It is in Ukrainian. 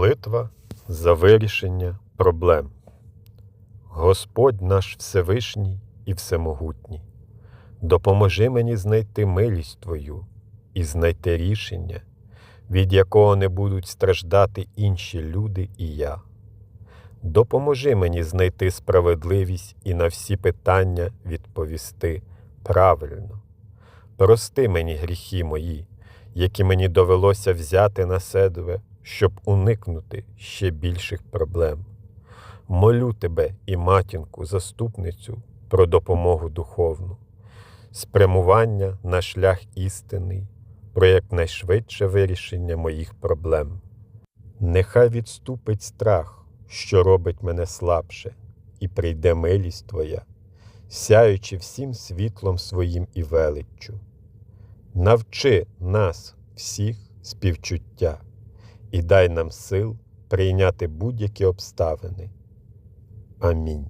Молитва за вирішення проблем. Господь наш Всевишній і Всемогутній, допоможи мені знайти милість Твою і знайти рішення, від якого не будуть страждати інші люди і я. Допоможи мені знайти справедливість і на всі питання відповісти правильно. Прости мені гріхи мої, які мені довелося взяти на себе, щоб уникнути ще більших проблем. Молю тебе і матінку, заступницю про допомогу духовну, спрямування на шлях істинний, про якнайшвидше вирішення моїх проблем. Нехай відступить страх, що робить мене слабше, і прийде милість Твоя, сяючи всім світлом своїм і величчю. Навчи нас всіх співчуття і дай нам сил прийняти будь-які обставини. Амінь.